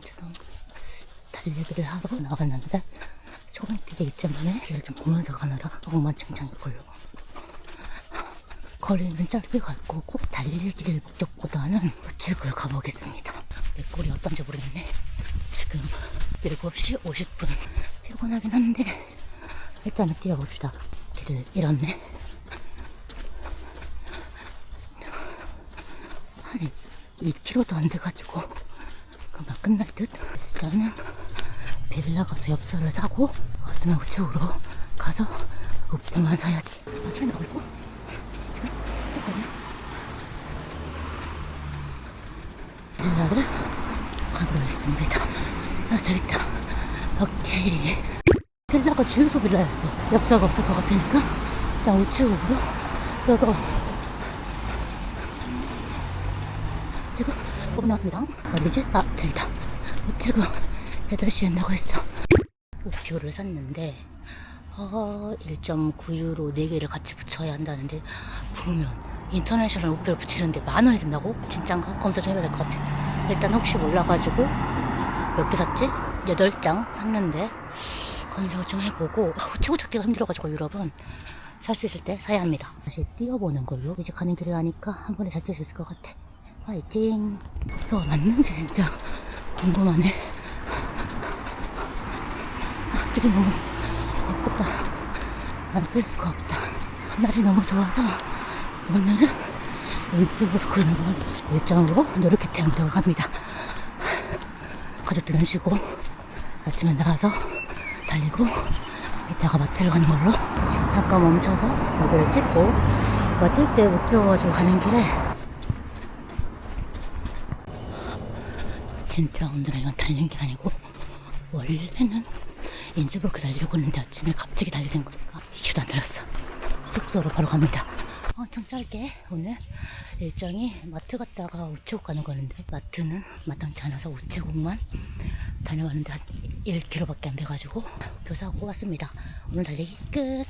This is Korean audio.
지금 달리기를 하러 나갔는데 초반길이기 때문에 길을 좀 보면서 가느라 엉망진창이걸요 거리는 짧게 갈 거고 달리기를 목적보다는 우측을 가보겠습니다. 내 꼴이 어떤지 모르겠네. 지금 7시 50분 피곤하긴 한데 일단은 뛰어봅시다. 길을 잃었네. 한 2km도 안 돼가지고 금방 끝날 듯. 일단은 빌라 가서 엽서를 사고 왔으면 우측으로 가서 우표만 사야지. 아, 저기 나오고 지금 뚜껑이야. 빌라를 가기로 했습니다. 아, 저기 있다. 오케이. 빌라가 주유소 빌라였어. 엽서가 없을 것 같으니까 일단 우측으로 여기 지금 꼭 나왔습니다. 어디지? 아, 저기다. 우측은 8시에 나고 했어. 우표를 샀는데 어, 1.9유로 4개를 같이 붙여야 한다는데 보면 인터내셔널 우표를 붙이는데 만 원이 든다고? 진짠가? 검사 좀 해봐야 될 것 같아. 일단 혹시 몰라가지고 몇 개 샀지? 8장 샀는데 검색을 좀 해보고 아, 우체국 찾기가 힘들어가지고 유럽은 살 수 있을 때 사야 합니다. 다시 뛰어보는 걸로 이제 가는 길을 아니까 한 번에 잘 뛸 수 있을 것 같아. 화이팅! 표가 맞는지 진짜 궁금하네. 아, 길이 너무 예쁘다. 안뛸 수가 없다. 날이 너무 좋아서 오늘은 인스부르크는 일정으로 노르케 태양대로 갑니다. 가족들은 쉬고 아침에 나가서 달리고 이따가 마트를 가는 걸로 잠깐 멈춰서 여기를 찍고 마트 때못 찍어가지고 가는 길에 진짜 오늘은 이건 달린 게 아니고 원래는 인스부르크 달리려고 했는데 아침에 갑자기 달리는 거니까 휴도 안 들었어. 숙소로 바로 갑니다. 엄청 짧게. 오늘 일정이 마트 갔다가 우체국 가는 거는데 마트는 마땅치 않아서 우체국만 다녀왔는데 한 1km밖에 안 돼가지고 표 사고 왔습니다. 오늘 달리기 끝